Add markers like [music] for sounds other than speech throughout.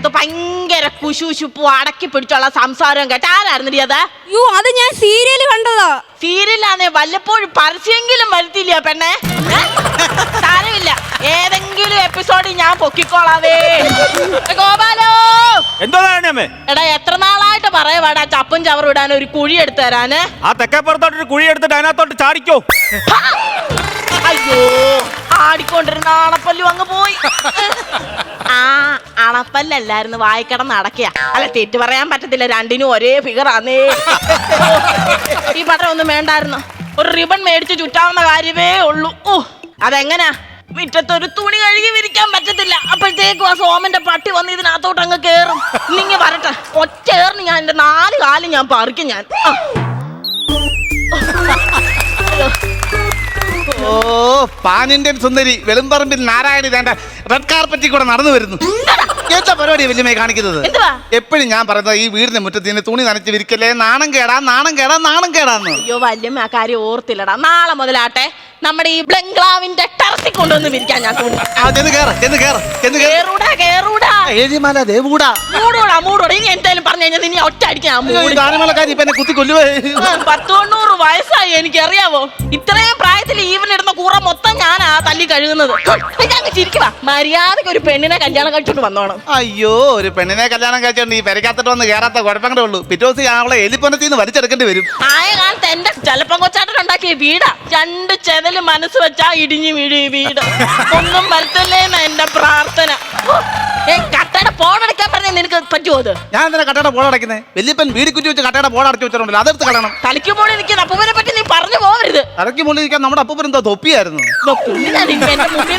പെരക്കകത്ത് ഭയങ്കര കുശുശുപ്പു അടക്കി പിടിച്ചുള്ള സംസാരം കേട്ട ആരായിരുന്നു അത്? യോ അത് ഞാൻ സീരിയൽ കണ്ടതാ. സീരിയലാണ് വല്ലപ്പോഴും പരസ്യെങ്കിലും വരുത്തില്ല പെണ്ണെ? സാരമില്ല. ഏതെങ്കിലും എപ്പിസോഡ് ഞാൻ പൊക്കിക്കോളാവേ. ഗോപാലോ. എന്തോ എടാ എത്ര നാളായിട്ട് പറയവാടാ ചപ്പും ചവറും ഇടാൻ ഒരു കുഴി എടുത്തു തരാന്. ആ തെക്കപ്പുറത്തോട്ട് കുഴി എടുത്തിട്ട് അതിനകത്തോട്ട് ചാടിക്കോ. അയ്യോ ആടിക്കൊണ്ടിരുന്ന ആണപ്പല്ലു അങ്ങ് പോയി. [laughs] അണപ്പല്ലല്ലായിരുന്നു വായിക്കടന്ന് നടക്കുക അല്ല തെറ്റ് പറയാൻ പറ്റത്തില്ല രണ്ടിനും ഒരേ ഫിഗറാന്നേ ഈ പത്രം ഒന്നും വേണ്ടായിരുന്നു. ഒരു റിബൺ മേടിച്ച് ചുറ്റാവുന്ന കാര്യമേ ഉള്ളൂ. ഓ അതെങ്ങനാ? മുറ്റത്തൊരു തുണി കഴുകി വിരിക്കാൻ പറ്റത്തില്ല. അപ്പോഴത്തേക്കും ആ സോമന്റെ പട്ടി വന്ന് ഇതിനകത്തോട്ട് അങ്ങ് കേറും. നിങ്ങ വരട്ടെ. ഒറ്റേറിന് ഞാൻ എന്റെ നാല് കാലും ഞാൻ പറിക്കും ഞാൻ. ഓ പാൻ ഇന്ത്യൻ സുന്ദരി വെളുമ്പറമ്പിൽ നാരായണി തേണ്ട റെഡ് കാർപ്പറ്റിൽ കൂടെ നടന്നു വരുന്നു. എന്താ പരിപാടി വലിയമ്മയെ കാണിക്കുന്നത്? എന്തുവാ? എപ്പോഴും ഞാൻ പറയുന്നത് ഈ വീടിന്റെ മുറ്റത്ത് നിന്ന് തുണി നനച്ച് വിരിക്കല്ലേ നാണം കേടാ നാണം കേടാ നാണം കേടാന്ന്. അയ്യോ വല്യമ്മ ആ കാര്യം ഓർത്തില്ലടാ. നാളെ മുതലാട്ടെ നമ്മുടെ ഈ ബംഗ്ലാവിന്റെ ടെറസിൽ കൊണ്ടുവന്ന് വിരിക്കാൻ ഞാൻ തുണി. ആ, ചെന്ന് കേറ് ചെന്ന് കേറ് ചെന്ന് കേറ്. കേറൂടാ കേറൂടാ. ഏഴിമല ദേവൂടാ. മൂടൂടാ മൂടൂടാ. ഇനി എന്തായാലും പറഞ്ഞു കഴിഞ്ഞാൽ നിന്നെ ഒറ്റ അടിക്കാൻ ഞാൻ മൂടി. ഗാനമേളക്കാരി ഇപ്പൊ എന്നെ കുത്തി കൊല്ലുവേ. ആ, പത്ത് തൊണ്ണൂറ് വയസ്സായി എനിക്കറിയാവോ? ഇത്രയും പ്രായത്തിൽ ഈവൻ ഇടുന്ന കൂറ മൊത്തം ഞാനാ തല്ലി കഴുകുന്നത്. മര്യാദയ്ക്ക് ഒരു പെണ്ണിനെ കല്യാണം കഴിച്ചോണ്ട് വന്നോണം. അയ്യോ ഒരു പെണ്ണിനെ കല്യാണം കഴിച്ചോണ്ട് ഈ പെരക്കാത്തിട്ട് വന്ന് കേറാത്ത കുഴപ്പങ്ങളേ ഉള്ളൂ. പിറ്റേ ദിവസം അവളെ എലിപ്പനത്തിൽ നിന്ന് വലിച്ചെടുക്കേണ്ടി വരും. ആയ കാലത്ത് എന്റെ ചെലപ്പം കൊച്ചാട്ടൻ ഉണ്ടാക്കിയ വീടാ. രണ്ട് ചെതൽ മനസ്സ് വെച്ചാ ഇടിഞ്ഞു വീഴും ഈ വീട്. ഒന്നും വരുത്തല്ലേന്ന എന്റെ പ്രാർത്ഥന. ഏ കട്ടയുടെ പോണടക്കാൻ പറഞ്ഞ നിനക്ക് പറ്റുമോ അത്? ഞാൻ എന്തിനാ കട്ടയുടെ ബോർഡ് അടയ്ക്കുന്നത് വലിയപ്പൻ വീടി കുറ്റി വെച്ച് കട്ടയുടെ ബോർഡ് അടച്ചു വെച്ചിട്ടുണ്ടല്ലോ അതെടുത്ത് കളയണം. തലയ്ക്ക് മുകളിൽ നിൽക്കുന്ന അപ്പൂപ്പനെ പറ്റി നീ പറഞ്ഞു പോകരുത് തലയ്ക്ക് മുകളിൽ ഇരിക്കാൻ നമ്മുടെ അപ്പൂപ്പൻ എന്തോ തൊപ്പിയായിരുന്നു. ഇപ്പൊ എന്റെ മുന്നിൽ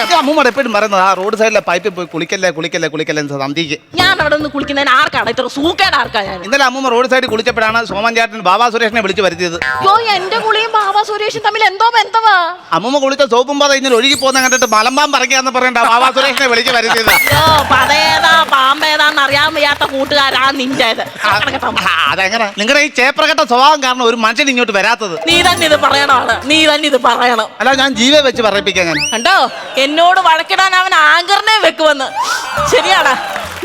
നിന്ന് അമ്മൂമ്മ എപ്പോഴും പറയുന്നത് ആ റോഡ് സൈഡിലെ പൈപ്പിൽ പോയി കുളിക്കല്ലേ കുളിക്കല്ലേ കുളിക്കല്ലേ എന്ന് സന്ധിക്ക് ഞാൻ അവിടെ നിന്ന് കുളിക്കുന്നതിന് ആർക്കാണ്? ഇത്ര സൂക്കേട് ആർക്കാ ഞാൻ? ഇന്നലെ അമ്മൂമ്മ റോഡ് സൈഡിൽ കുളിച്ചപ്പോഴാണ് സോമൻ ചേട്ടൻ ബാബാ സുരേഷിനെ വിളിച്ച് വരുത്തിയത്. എന്റെ കുളിയും ബാബ സുരേഷും തമ്മിൽ എന്തോ ബന്ധമാ അമ്മൂമ്മ കുളിച്ച സോപ്പും പാത ഇങ്ങനെ ഒഴുകി പോകുന്ന കണ്ടിട്ട് മലമ്പാൻ പറിക്കാന്ന് പറയണ്ട ബാബാ സുരേഷിനെ വിളിച്ച് വരുത്തിയത്. പതേതാ പാമ്പേതാന്ന് അറിയാൻ വയ്യാത്ത കൂട്ടുകാരാ നിന്റേത് അതെങ്ങനെ? നിങ്ങളുടെ ഈ ചേപ്രകട്ട സ്വഭാവം കാരണം ഒരു മനുഷ്യൻ ഇങ്ങോട്ട് വരാത്തത്. നീ തന്നെ ഇത് പറയണമാണ് നീ തന്നെ ഇത് പറയണം. അല്ല ഞാൻ ജീവ വെച്ച് പറയിപ്പിക്കാൻ ഞാൻ. കണ്ടോ? എന്നോട് വഴക്കിടാൻ അവൻ ആങ്കറിനെ വെക്കുമെന്ന്. ശരിയാടാ.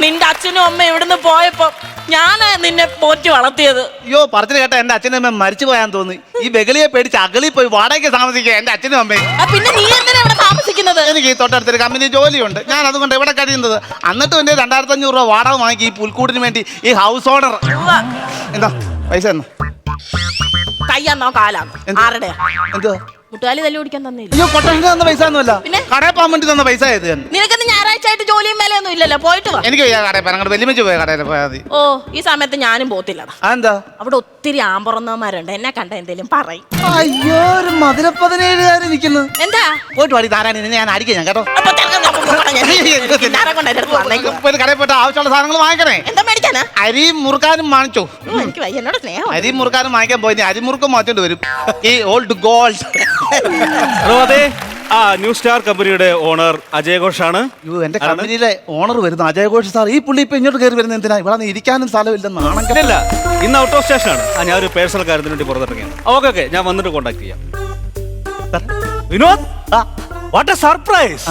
നിന്റെ അച്ഛനും അമ്മ ഇവിടുന്ന് പോയപ്പോ ഞാൻ നിന്നെ പോറ്റി വളർത്തിയത്. അയ്യോ പറഞ്ഞു കേട്ട എന്റെ അച്ഛനും അമ്മ മരിച്ചു പോയാൻ തോന്നി. ഈ ബഗളിയെ പേടിച്ച് അഗളി പോയി വാടകയ്ക്ക് താമസിക്കുക എന്റെ അച്ഛനും അമ്മയും. പിന്നെ നീ എന്തിനാ താമസിക്കുന്നത് എനിക്ക് ഈ തൊട്ടടുത്തൊരു കമ്പനി ജോലിയുണ്ട്. ഞാൻ അതുകൊണ്ട് ഇവിടെ കഴിയുന്നത്? എന്നിട്ടും എന്റെ രണ്ടായിരത്തി അഞ്ഞൂറ് രൂപ വാടക വാങ്ങി ഈ പുൽക്കൂടിന് വേണ്ടി ഈ ഹൗസ് ഓണർ എന്താ? പൈസ എന്നാ കയ്യാന്നോ കാലാന്നോ? എന്തുവാ മുട്ടുകാലി തല്ലി ഓടിക്കാൻ തന്നില്ല? അയ്യോ കൊട്ടേഷൻ തന്ന പൈസ ഒന്നുമല്ല? കടയിൽ പോകാൻ വേണ്ടി തന്ന പൈസ നിനക്കിന്ന് ഞായറാഴ്ച ആയിട്ട് ജോലിയും മേലെയൊന്നും ഇല്ലല്ലോ. പോയിട്ട് വാ. എനിക്ക് വയ്യ കടയിൽ പോകാൻ. അങ്ങോട്ട് വെല്ലുമിച്ച് പോയ കടയിൽ പോയാൽ മതി. ഓ ഈ സമയത്ത് ഞാനും പോത്തില്ലടാ. അതെന്താ? അവിടെ ഒത്തിരി ആമ്പറന്നവന്മാരുണ്ട്. എന്നെ കണ്ട എന്തേലും പറയും. അയ്യോ ഒരു മധുര പതിനേഴുകാരൻ നിൽക്കുന്നു എന്താ? പോയിട്ട് വാടി താരാണി നിന്നെ ഞാൻ അടിക്കാം ഞാൻ കേട്ടോ. അപ്പൊ ചെറുക്കൻ ഞാൻ പോകാം ഞാൻ. കിന്നാരം കൊണ്ട് എന്റെ അടുത്ത് വന്നേക്കുവാ. പോയി കടയിൽ പോയിട്ട് ആവശ്യമുള്ള സാധനങ്ങൾ വാങ്ങിക്കണേ. എന്താ മേടിക്കാനാ? അരിയും മുറുക്കാനും വാങ്ങിച്ചോ. ഓ, എനിക്ക് വയ്യ. എന്നോട് സ്നേഹം അരിയും മുറുക്കാനും വാങ്ങിക്കാൻ പോയി. ഇനി അരിമുറുക്കം മാറ്റേണ്ടി വരും. ഈ ഓൾഡ് ഗോൾഡ് അതെ ആ ന്യൂ സ്റ്റാർ കമ്പനിയുടെ ഓണർ അജയ് ഘോഷാണ്. അയ്യോ എന്റെ കമ്പനിയിലെ ഓണർ വരുന്നു. അജയ് ഘോഷ് സാർ ഈ പുള്ളി ഇപ്പൊ ഇങ്ങോട്ട് കയറി വരുന്ന എന്തിനാ? ഇവിടെ ഇരിക്കാനും സ്ഥലമില്ലെന്ന് ഇല്ല ഇന്ന് ഔട്ട് ഓഫ് സ്റ്റേഷൻ ആണ്. ആ ഞാൻ ഒരു പേഴ്സണൽ കാര്യത്തിന് വേണ്ടി പുറത്തിറങ്ങിയാണ്. ഓക്കെ ഓക്കെ ഞാൻ വന്നിട്ട് കോൺടാക്ട് ചെയ്യാം. Vinod? What a surprise.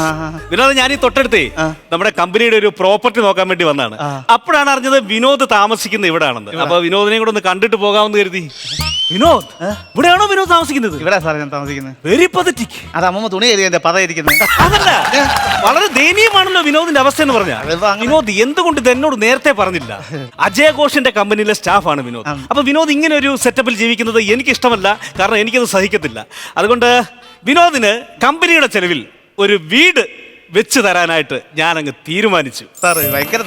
Vinod ഞാൻ ഈ തൊട്ടടുത്തേ നമ്മുടെ കമ്പനിയുടെ ഒരു പ്രോപ്പർട്ടി നോക്കാൻ വേണ്ടി വന്നാണ്. അപ്പോഴാണ് അറിഞ്ഞത് വിനോദ് താമസിക്കുന്ന ഇവിടാണെന്ന്. അപ്പൊ വിനോദിനെ കൂടെ ഒന്ന് കണ്ടിട്ട് പോകാമെന്ന് കരുതി. വിനോദ് ഇവിടെയാണോ വിനോദ് താമസിക്കുന്നത്? ഇവിടെ സാർ ഞാൻ താമസിക്കുന്നത്. വെരി പതറ്റിക് അത് അമ്മ തുണി എഴുതിയ പത ഇരിക്കുന്നത് അതല്ല വളരെ ദയനീയമാണല്ലോ വിനോദിന്റെ അവസ്ഥ എന്ന് പറഞ്ഞാൽ. വിനോദ് എന്തുകൊണ്ട് ഇത് എന്നോട് നേരത്തെ പറഞ്ഞില്ല? അജയ് ഘോഷിന്റെ കമ്പനിയിലെ സ്റ്റാഫാണ് വിനോദ്. അപ്പൊ വിനോദ് ഇങ്ങനെ ഒരു സെറ്റപ്പിൽ ജീവിക്കുന്നത് എനിക്ക് ഇഷ്ടമല്ല കാരണം എനിക്കത് സഹിക്കത്തില്ല. അതുകൊണ്ട് വിനോദിന് കമ്പനിയുടെ ചെലവിൽ ഒരു വീട് വെച്ച് തരാനായിട്ട് ഞാൻ അങ്ങ് തീരുമാനിച്ചു. സാറ് ഭയങ്കര.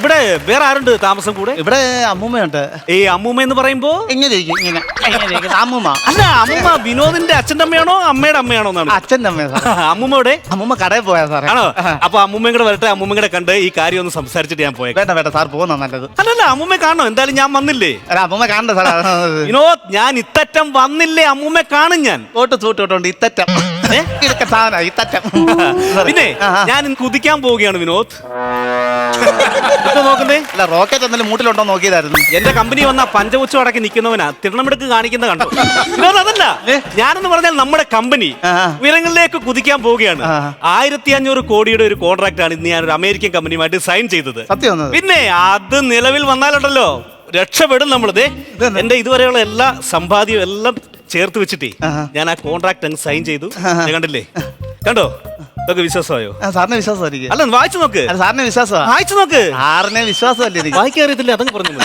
ഇവിടെ വേറെ ആരുണ്ട് താമസം കൂടെ? ഇവിടെ അമ്മൂമ്മയുണ്ട്. ഈ അമ്മൂമ്മ എന്ന് പറയുമ്പോ? ഇങ്ങനെ ഇരിക്കും, ഇങ്ങനെ ഇങ്ങനെ ഇരിക്കും. അമ്മൂമ്മ. അല്ല അമ്മൂമ്മ വിനോദിന്റെ അച്ഛന്റെ അമ്മയാണോ അമ്മയുടെ അമ്മയാണോ എന്നാണ്? അച്ഛന്റെ അമ്മ സാർ [laughs] അമ്മൂമ്മയുടെ അമ്മൂമ്മ കടയിൽ പോയാ സാറേ. ആണോ? അപ്പൊ അമ്മൂമ്മയും കൂടെ വരട്ടെ അമ്മൂമ്മയും കൂടെ കണ്ട് ഈ കാര്യം ഒന്ന് സംസാരിച്ചിട്ട് ഞാൻ പോയേക്കാം. വേണ്ട വേണ്ട സാർ പോകുന്ന നല്ലത്. അല്ലല്ല അമ്മൂമ്മ കാണണോ? എന്തായാലും ഞാൻ വന്നില്ലേ? അല്ല അമ്മൂമ്മ കാണണ്ട സാർ വിനോദ് ഞാൻ ഇത്തറ്റം വന്നില്ലേ? അമ്മൂമ്മ കാണും ഞാൻ. തോട്ട് സൂട്ട് ഇട്ടോണ്ട് ഇത്തറ്റം. ഇതൊക്കെ സാധന ഈ പിന്നെ. ഞാൻ ഇന്ന് കുതിക്കാൻ പോവുകയാണ് വിനോദ്. ഇപ്പൊ നോക്കുന്നേ അല്ല റോക്കറ്റ് എന്നാലും മൂട്ടിലുണ്ടോ നോക്കിയതായിരുന്നു. എന്റെ കമ്പനി വന്ന പഞ്ചപുച്ചം അടക്കി നിൽക്കുന്നവനാ തിരുണമെടുക്ക് കാണിക്കുന്ന കണ്ടോ? വിനോദ് അതല്ല. ഞാനെന്ന് പറഞ്ഞാൽ നമ്മുടെ കമ്പനി. ഉയരങ്ങളിലേക്ക് കുതിക്കാൻ പോവുകയാണ്. ആയിരത്തി അഞ്ഞൂറ് കോടിയുടെ ഒരു കോൺട്രാക്ട് ആണ് ഇന്ന് ഞാൻ ഒരു അമേരിക്കൻ കമ്പനിയുമായിട്ട് സൈൻ ചെയ്തത്. പിന്നെ അത് നിലവിൽ വന്നാലുണ്ടല്ലോ. രക്ഷപ്പെടും നമ്മളത്? എന്റെ ഇതുവരെയുള്ള എല്ലാ സമ്പാദ്യവും എല്ലാം ചേർത്ത് വെച്ചിട്ടേ ഞാൻ ആ കോൺട്രാക്ട് അങ്ങ് സൈൻ ചെയ്തു. കണ്ടില്ലേ? കണ്ടോ? ഇതൊക്കെ വിശ്വാസമായോ? സാറിനെ വിശ്വാസമായിരിക്കും. അല്ല ഒന്ന് വായിച്ചു നോക്ക്. അല്ല സാറിന് വിശ്വാസമാ. വായിച്ചു നോക്ക്. സാറിനെ വിശ്വാസമല്ലേ എനിക്ക് വായിക്കാൻ അറിയത്തില്ല അതങ്ങ് പറഞ്ഞു എടി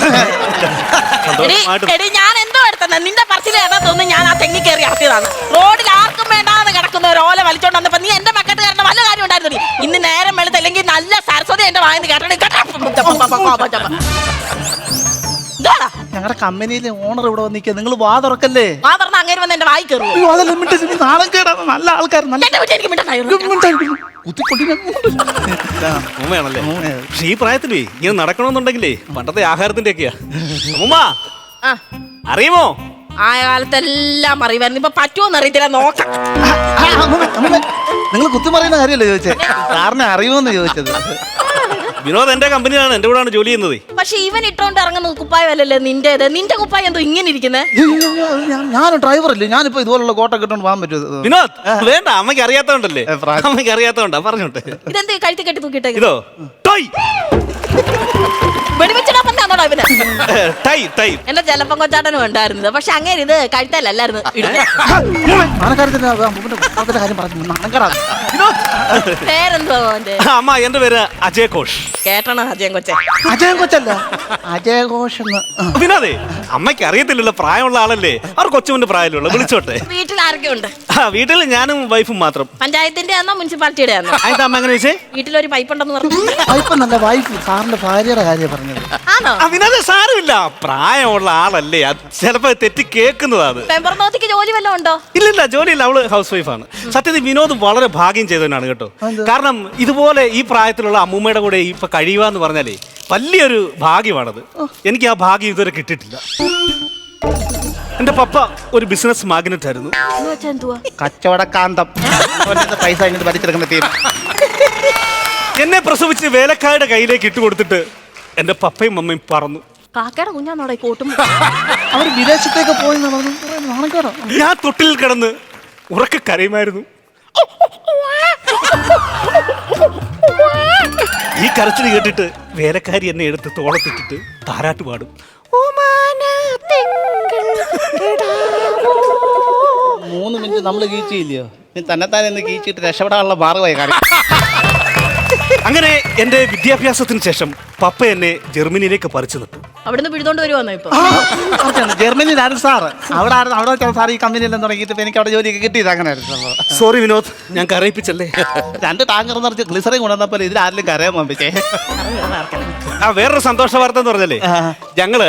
സന്തോഷമായിട്ട്. എടി ഞാൻ എന്തോ എടുത്തത്? നിന്റെ പറച്ചിൽ ഏതാ തോന്നുന്നു ഞാൻ ആ തെങ്ങി കയറി ആർത്തിയതാണ് റോഡിൽ ആർക്കും വേണ്ടാന്ന് കിടക്കുന്ന ഒരു ഓല വലിച്ചോണ്ട് വന്നപ്പോ നീ എന്റെ കാരണം വല്ല കാര്യം ഉണ്ടായിരുന്നു ഇന്ന് നേരം വെളുത്തല്ലെങ്കിൽ നല്ല സരസ്വതി എന്റെ വായന്ന് കേട്ടോ. ഇതാടാ. ഞങ്ങളുടെ കമ്പനിയിലെ ഓണർ ഇവിടെ വന്നിരിക്കുക നിങ്ങൾ വാ തുറക്കല്ലേ? വാ തുറന്ന് അങ്ങേര് വന്ന് എന്റെ വായി കയറും അയ്യോ, അതല്ല മിണ്ടരുത്. നീ നാണം കേടാണ്. നല്ല ആൾക്കാർ നല്ല എന്റെ വീട്ടിൽ എനിക്ക് മിണ്ടായിരുന്നു കുത്തിക്കൊണ്ടി ഉമ്മയാണല്ലേ? പക്ഷെ ഈ പ്രായത്തിലേ ഇങ്ങനെ നടക്കണമെന്നുണ്ടെങ്കിലേ പണ്ടത്തെ ആഹാരത്തിന്റെ ഒക്കെയാ ഉമ്മ ആ. അറിയുമോ? ആ കാലത്തെല്ലാം അറിയുമായിരുന്നു. ഇപ്പൊ പറ്റുമോന്ന് അറിയത്തില്ല. നോക്കാം. നിങ്ങൾ കുത്തി പറയുന്ന കാര്യമല്ലേ ചോദിച്ചേ? സാറിനെ അറിയുമോന്ന് ചോദിച്ചത്. വിനോദ് എന്റെ കമ്പനിയാണ് എന്റെ കൂടെയാണ് ജോലി ചെയ്യുന്നത്. പക്ഷെ ഇവൻ ഇട്ടോണ്ട് ഇറങ്ങുന്ന കുപ്പായമല്ലല്ലേ നിന്റേത് നിന്റെ? കുപ്പായം എന്തോ ഇങ്ങനെ ഇരിക്കുന്നത് ഞാൻ ഡ്രൈവറല്ലേ ഞാനിപ്പോ ഇതുപോലുള്ള കോട്ട കിട്ടോണ്ട് പോകാൻ പറ്റുമോ? വിനോദ് വേണ്ട അമ്മയ്ക്ക് അറിയാത്തോണ്ടല്ലേ? അമ്മയ്ക്ക് അറിയാത്തോണ്ടാ പറഞ്ഞോട്ടെ. ഇതെന്ത് കഴുത്തി കെട്ടി തൂക്കിട്ടേ ഇതോ ടോയ് വെടിവെച്ചിടാൻ വന്നാണോടാ ഇവന്? ടൈ ടൈ. എന്റെ ജലപ്പം കൊച്ചാട്ടനും ഉണ്ടായിരുന്നത്. പക്ഷെ അങ്ങനെ ഇത് കഴുത്തല്ലായിരുന്നു നാണക്കാരത്തിന്റെ കാര്യം പറഞ്ഞു. നാണക്കാരാ [laughs] പേരെന്തോ അവന്റെ അമ്മ എന്റെ പേര് അജയ് ഘോഷ്. കേട്ടണോ അജയൻ കൊച്ചെ അജയൻ കൊച്ചല്ല. അജയ ഘോഷ് എന്ന്. ആ. വിനോദേ അമ്മയ്ക്ക് അറിയത്തില്ലല്ലോ പ്രായമുള്ള ആളല്ലേ? അവർ കൊച്ചുമുണ്ട് പ്രായമുള്ള വിളിച്ചോട്ടെ. വീട്ടിൽ ആരൊക്കെ ഉണ്ട് ആ വീട്ടിൽ ഞാനും വൈഫും മാത്രം. പഞ്ചായത്തിന്റെ ആണോ മുനിസിപ്പാലിറ്റിയുടെ ആണോ? അതിന്റെ അമ്മ എങ്ങനെ വെച്ചേ വീട്ടിലൊരു പൈപ്പ് ഉണ്ടെന്ന് പറഞ്ഞു. പൈപ്പ് നല്ല വൈഫ് സാറിന്റെ ഭാര്യയുടെ കാര്യം പറഞ്ഞത്. ആണോ? ആ വിനോദ സാരമില്ല. പ്രായമുള്ള ആളല്ലേ. അത് ചിലപ്പോ തെറ്റി കേൾക്കുന്നതാണ് പെമ്പർനോത്തിക്ക് ജോലി വല്ലതും ഉണ്ടോ? ഇല്ലില്ല ജോലിയില്ല. അവൾ ഹൗസ് വൈഫാണ് സത്യത്തിൽ വിനോദ് വളരെ ഭാഗ്യം ചെയ്തവനാണ് കേട്ടോ. കാരണം ഇതുപോലെ ഈ പ്രായത്തിലുള്ള അമ്മൂമ്മയുടെ കൂടെ ഇപ്പൊ കഴിയുക എന്ന് പറഞ്ഞാലേ വലിയൊരു ഭാഗ്യമാണത്. എനിക്ക് ആ ഭാഗ്യം ഇതുവരെ കിട്ടിയിട്ടില്ല. എന്റെ പപ്പ ഒരു ബിസിനസ് മാഗ്നറ്റ് ആയിരുന്നു. എന്ന് കച്ചവടക്കാന്തം. പൈസ ഇങ്ങോട്ട് വലിച്ചെടുക്കുന്ന ടീം എന്നെ പ്രസവിച്ച് വേലക്കാരുടെ കയ്യിലേക്ക് ഇട്ട് കൊടുത്തിട്ട് എന്റെ പപ്പയും അമ്മയും പറന്നു. കാക്കയുടെ കുഞ്ഞാന്നോടെ കോട്ടും. അവർ വിദേശത്തേക്ക് പോയി ഞാൻ തൊട്ടിൽ കിടന്ന് ഉറക്ക കരയുമായിരുന്നു. ഈ കരച്ചിൽ കേട്ടിട്ട് വേലക്കാരി എന്നെ എടുത്ത് തോളത്തിട്ടിട്ട് താരാട്ട് പാടും. ഓ മിനിറ്റ് നമ്മൾ കീച്ചില്ലയോ നീ തന്നെത്താൻ എന്ന് കീച്ചിട്ട് രക്ഷപ്പെടാനുള്ള മാർഗമായി കാണിക്കും. അങ്ങനെ എന്റെ വിദ്യാഭ്യാസത്തിന് ശേഷം പപ്പ എന്നെ ജർമ്മനിയിലേക്ക് പറിച്ചു നിട്ടു. അവിടുന്ന് പിഴുതോണ്ട് വരുവാന്നോ ഇപ്പൊ? ജർമ്മനിയിലായിരുന്നു സാർ അവിടെ ആയിരുന്നു അവിടെ വെച്ചാൽ സാർ ഈ കമ്പനിയിലെല്ലാം തുടങ്ങിയിട്ട് ഇപ്പൊ എനിക്ക് അവിടെ ജോലിയൊക്കെ കിട്ടിയത് അങ്ങനെ സോറി വിനോദ്. ഞാൻ കരയിപ്പിച്ചല്ലേ രണ്ട് ടാങ്കർ നിറച്ച് ഗ്ലിസറിൻ കൊണ്ടുവന്നപ്പോൾ ഇതിൽ ആരെങ്കിലും കരയാൻ പമ്പിച്ചേ ആ വേറൊരു സന്തോഷ വാർത്ത എന്ന് പറഞ്ഞല്ലേ. ഞങ്ങൾ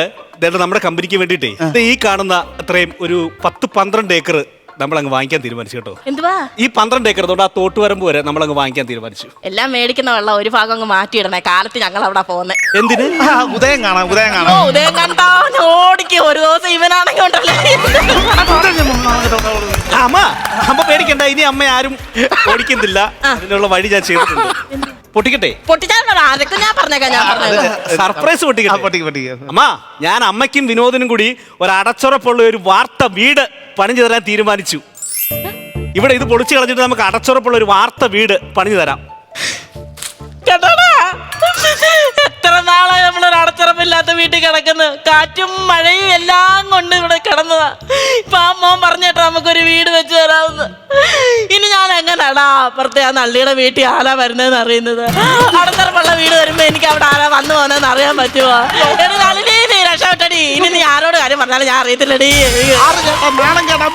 ദേ നമ്മുടെ കമ്പനിക്ക് വേണ്ടിയിട്ടേ ഈ കാണുന്ന അത്രയും ഒരു പത്ത് പന്ത്രണ്ട് ഏക്കർ നമ്മൾ അങ്ങ് വാങ്ങിക്കാൻ തീരുമാനിച്ചു കേട്ടോ. എന്തുവാ? ഈ പന്ത്രണ്ട് ഏക്കർ തൊട്ട് ആ തോട്ടുവരമ്പ് വരെ നമ്മൾ അങ്ങ് വാങ്ങിക്കാൻ തീരുമാനിച്ചു. എല്ലാം മേടിക്കുന്ന വെള്ളം ഒരു ഭാഗം അങ്ങ് മാറ്റിയിടണേ കാലത്ത് ഞങ്ങൾ അവിടെ പോകുന്നത് എന്തിന് ഉദയം കാണാം ഉദയം ഓ കാണാം ഉദയം കണ്ടോ ഓടിക്ക്. ഒരു ദിവസം ഇവനാണെങ്കിൽ ഉണ്ടല്ലേ? ആ, അമ്മ അമ്മ പേടിക്കണ്ട. ഇനി അമ്മ ആരും ഓടിക്കുന്നില്ല അതിനുള്ള വഴി ഞാൻ ചെയ്തിട്ടുണ്ട്. പൊട്ടിക്കട്ടെ? പൊട്ടിച്ചാൽ ഞാൻ പറഞ്ഞേക്കാം ഞാൻ സർപ്രൈസ് ആ, പൊട്ടിക്കട്ടെ പൊട്ടിക്ക് പൊട്ടിക്ക്. അമ്മ ഞാൻ അമ്മയ്ക്കും വിനോദിനും കൂടി ഒരു അടച്ചുറപ്പുള്ള ഒരു വാർത്ത വീട് പണിഞ്ഞു തരാൻ തീരുമാനിച്ചു. ഇവിടെ ഇത് പൊളിച്ചു കളഞ്ഞിട്ട് നമുക്ക് അടച്ചുറപ്പുള്ള ഒരു വാർത്ത വീട് പണിഞ്ഞു തരാം. കേട്ടോടാ? എത്ര നാളായി നമ്മളൊരു അടച്ചുറപ്പില്ലാത്ത വീട്ടിൽ കിടക്കുന്നു. കാറ്റും മഴയും എല്ലാം കൊണ്ട് ഇവിടെ കിടന്നതാ. ഇപ്പൊ അമ്മ മോൻ പറഞ്ഞേട്ടോ നമുക്കൊരു വീട് വെച്ച് തരാമെന്ന് ഇനി ഞാൻ എങ്ങനെയാടാ അപ്പുറത്തെ ആ നള്ളിയുടെ വീട്ടിൽ ആരാ വരുന്നതെന്ന് അറിയുന്നത്? അടുത്തറപ്പുള്ള വീട് വരുമ്പോ എനിക്ക് അവിടെ ആരാ വന്നു പോകുന്നതെന്ന് അറിയാൻ പറ്റുമോ എടി നളിനി നീ രക്ഷപ്പെട്ടടി. ഇനി നീ ആരോട് കാര്യം പറഞ്ഞാലും ഞാൻ അറിയത്തില്ലടി. നാണം കേട്ടാ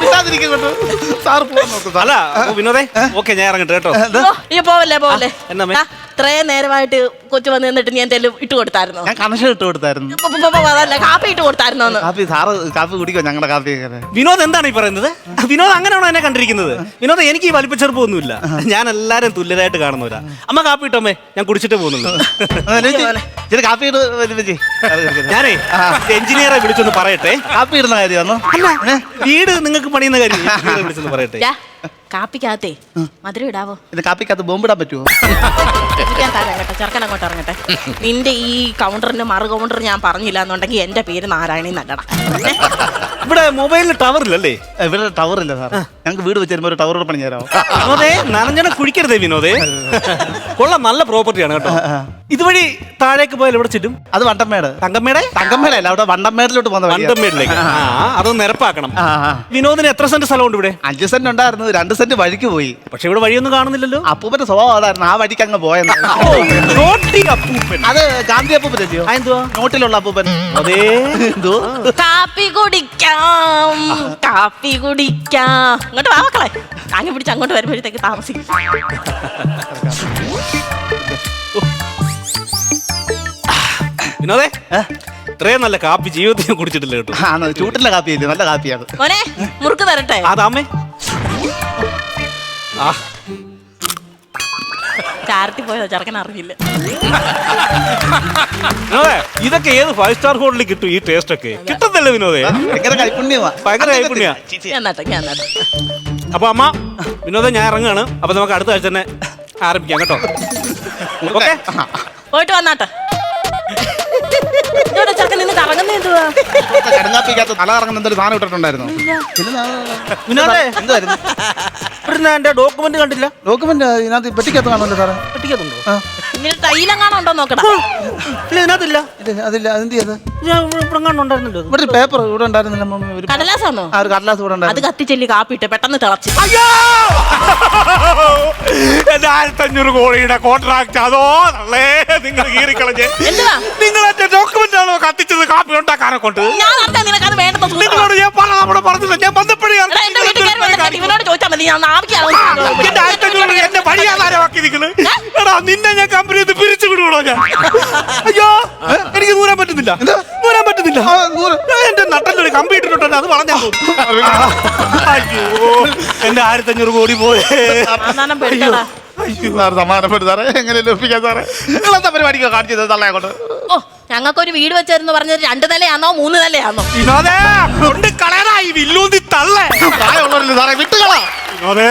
സാർ പോകുന്നു അല്ല വിനോദേ ഓക്കെ ഞാൻ ഇറങ്ങട്ടെ കേട്ടോ. ഓ, ഈ പോവല്ലേ പോവല്ലേ? എന്നാ മേ? ആ, ഇത്രയും നേരമായിട്ട് കൊച്ചു വന്ന് നിന്നിട്ട് ഞാൻ എന്തെങ്കിലും ഇട്ട് കൊടുത്തായിരുന്നു? ഞാൻ കണക്ഷൻ ഇട്ട് കൊടുത്തായിരുന്നു. പ- പ- പ- അതല്ല കാപ്പി ഇട്ട് കൊടുത്തായിരുന്നോ കാപ്പി സാറ് കാപ്പി കുടിക്കോ? ഞങ്ങളുടെ കാപ്പി വിനോദ് എന്താണ് ഈ പറയുന്നത്? വിനോദ് അങ്ങനെയാണോ എന്നെ കണ്ടിരിക്കുന്നത്? വിനോദ് എനിക്ക് ഈ വലിപ്പച്ചെറുപ്പൊന്നുമില്ല. ഞാൻ എല്ലാരും തുല്യരായിട്ട് കാണുന്നവരാ. അമ്മ കാപ്പി ഇട്ടമ്മേ ഞാൻ കുടിച്ചിട്ട് പോകുന്നുള്ളൂ. ഇച്ചിരി കാപ്പി ഞാനേ എഞ്ചിനീയറെ വിളിച്ചൊന്ന് പറയട്ടെ. കാപ്പി ഇടുന്ന കാര്യമാണോ? വീട് നിങ്ങൾക്ക് പണിയുന്ന കാര്യം എഞ്ചിനീയറെ വിളിച്ചൊന്ന് പറയട്ടെ. കാപ്പിക്കകത്തേ. മധുരം ഇടാവോ? കാപ്പിക്കകത്ത് ബോംബിടാൻ പറ്റുമോ ഇരിക്കാൻ തരാം കേട്ടോ ചെറുക്കൻ അങ്ങോട്ട് ഇറങ്ങട്ടെ. നിന്റെ ഈ കൗണ്ടറിന് മറു കൗണ്ടർ ഞാൻ പറഞ്ഞില്ല എന്നുണ്ടെങ്കിൽ എന്റെ പേര് നാരായണി നല്ലട. ഇവിടെ മൊബൈലിൽ ടവർ ഇല്ലല്ലേ ഇവിടെ ടവർ ഇല്ല സാർ ഞങ്ങൾക്ക് വീട് വെച്ച് തരുമ്പോൾ ഒരു ടവർ പണി തരാമോ വിനോദേ നനഞ്ഞണം കുഴിക്കരുതേ വിനോദേ. കൊള്ളാം നല്ല പ്രോപ്പർട്ടിയാണ് കേട്ടോ. ഇതുവഴി താഴേക്ക് പോയാൽ ഇവിടെ ചുറ്റും അത് വണ്ടമ്മേട്. തങ്കമ്മയുടെ തങ്കമ്മേടല്ല അവിടെ വണ്ടമ്മേടിലോട്ട് പോകുന്ന വഴിയാ. വണ്ടമേടിലേക്ക് ആ അതൊന്ന് നിരപ്പാക്കണം. ആ, ആ. വിനോദിന് എത്ര സെന്റ് സ്ഥലമുണ്ട് ഇവിടെ? അഞ്ച് സെന്റ് ഉണ്ടായിരുന്നു രണ്ട് സെന്റ് വഴിക്ക് പോയി. പക്ഷെ ഇവിടെ വഴിയൊന്നും കാണുന്നില്ലല്ലോ. അപ്പൂപ്പന്റെ സ്വഭാവം അതായിരുന്നു ആ വഴിക്ക് അങ്ങ് പോയെന്ന്. ഓ, നോട്ടി അപ്പൂപ്പൻ. അത് ഗാന്ധി അപ്പൂപ്പനല്ലയോ ആ, എന്തുവാ? നോട്ടിലുള്ള അപ്പൂപ്പൻ. അതേ. എന്തോ? കാപ്പി കുടിക്കാം. കാപ്പി കുടിക്കാം. ഇങ്ങോട്ട് വാ മക്കളെ. കാങ്ങി പിടിച്ച് അങ്ങോട്ട് വരുമ്പോഴത്തേക്ക് താമസിക്കും. വിനോദേ ഏ? ഇത്രയും നല്ല കാപ്പി ജീവിതത്തിൽ ഞാൻ കുടിച്ചിട്ടില്ല കേട്ടോ. ആ ന- ചൂട്ടിലെ കാപ്പിയല്ലേ നല്ല കാപ്പിയാണ്. മോനെ മുറുക്ക് തരട്ടെ. അതാമേ ആ. ചാരത്തി പോയതോ ചെറുക്കൻ അറിയില്ല വിനോദേ ഇതൊക്കെ ഏത് ഫൈവ് സ്റ്റാർ ഹോട്ടലിൽ കിട്ടും ഈ ടേസ്റ്റ് ഒക്കെ? കിട്ടുന്നില്ല വിനോദേ? ഭയങ്കര കൈപ്പുണ്യമാ ഭയങ്കര കൈപ്പുണ്യാ. ഞാൻ നട്ടെ ഞാൻ നട്ടെ അപ്പൊ അമ്മ വിനോദം ഞാൻ ഇറങ്ങുകയാണ് അപ്പൊ നമുക്ക് അടുത്ത ആഴ്ച തന്നെ ആരംഭിക്കാം കേട്ടോ. ഓക്കെ? പോയിട്ട് വന്നാട്ടെ. ഇതോടെ ചെറുക്കൻ നിന്ന് കറങ്ങുന്ന എന്തുവാ? കടങ്ങാപ്പിക്കകത്ത് തല കറങ്ങുന്ന എന്തൊരു സാധനം ഇട്ടിട്ടുണ്ടായിരുന്നു. പിന്നെ എന്റെ ഡോക്യുമെന്റ് കണ്ടില്ല. ഡോക്യുമെന്റ് ഇതിനകത്ത് പെട്ടിക്കകത്ത് കാണുമല്ലോ സാറേ. പെട്ടിക്കത്തുണ്ടോ ആ. ഇങ്ങനെ തൈലെങ്ങാണോ ഉണ്ടോ നോക്കടാ. ഇല്ല ഇതിനകത്തില്ല. ഇത് അതില്ല അതെന്ത് ചെയ്ത്? ഞാൻ ഇവിടെ ഇവിടെ കണ്ടു ഉണ്ടായിരുന്നല്ലോ ഇവിടെ ഒരു പേപ്പർ ഇവിടെ ഉണ്ടായിരുന്നില്ല മമ്മി. ഒരു കടലാസാണോ ആ ഒരു കടലാസ് ഇവിടെ അത് ഉണ്ടായിരുന്നു. കത്തിച്ചെല്ലി പെട്ടെന്ന് തിളച്ച്. അയ്യോ! എന്റെ ആയിരത്തി അഞ്ഞൂറ് കോടിയുടെ കോൺട്രാക്ട് അതോ? നല്ലേ നിങ്ങൾ കീറിക്കളഞ്ഞ്. എന്തുവാ? നിങ്ങൾ എന്റെ ഡോക്യുമെന്റ് ആണോ കത്തിച്ചത് കാപ്പി ഉണ്ടാക്കാനെ കൊണ്ട്? ഞാൻ. നിങ്ങളോട് പറഞ്ഞ നമ്മുടെ പറഞ്ഞില്ല ഞാൻ വന്നിട്ട് ഇവനോട് ചോദിച്ചാൽ മതി ഞാൻ എന്റെ എന്റെ എടാ നിന്നെ ഞാൻ കമ്പനി പിരിച്ചു വിടുവോ ഞാൻ? അയ്യോ എനിക്ക് നൂരാൻ പറ്റുന്നില്ല. നൂരാൻ പറ്റുന്നില്ല. ആ, നട്ടന്റെ ഒരു എന്റെ നട്ടല്ലൊരു കമ്പി ഇട്ടിട്ടുണ്ട് അത് വളഞ്ഞാ അയ്യോ എന്റെ ആയിരത്തി അഞ്ഞൂറ് കോടി പോയേ. പെടുത്തടാ. സാർ സമാധാനപ്പെട്ടു സാറേ. എങ്ങനെ ലഭിക്കാൻ സാറേ? നിങ്ങളെന്താ പരിപാടിക്കോ കാണിച്ചത്? തള്ളയെ കൊണ്ട് ഓ ഞങ്ങൾക്കൊരു വീട് വെച്ചായിരുന്നു പറഞ്ഞത് രണ്ട് നിലയാണോ മൂന്ന് നിലയാണോ വിനോദേ! കൊണ്ട് കളയടാ ഈ വില്ലൂന്തി തള്ളേ. പ്രായമുള്ളവരല്ലേ സാറേ? വിട്ടുകളാ. വിനോദേ!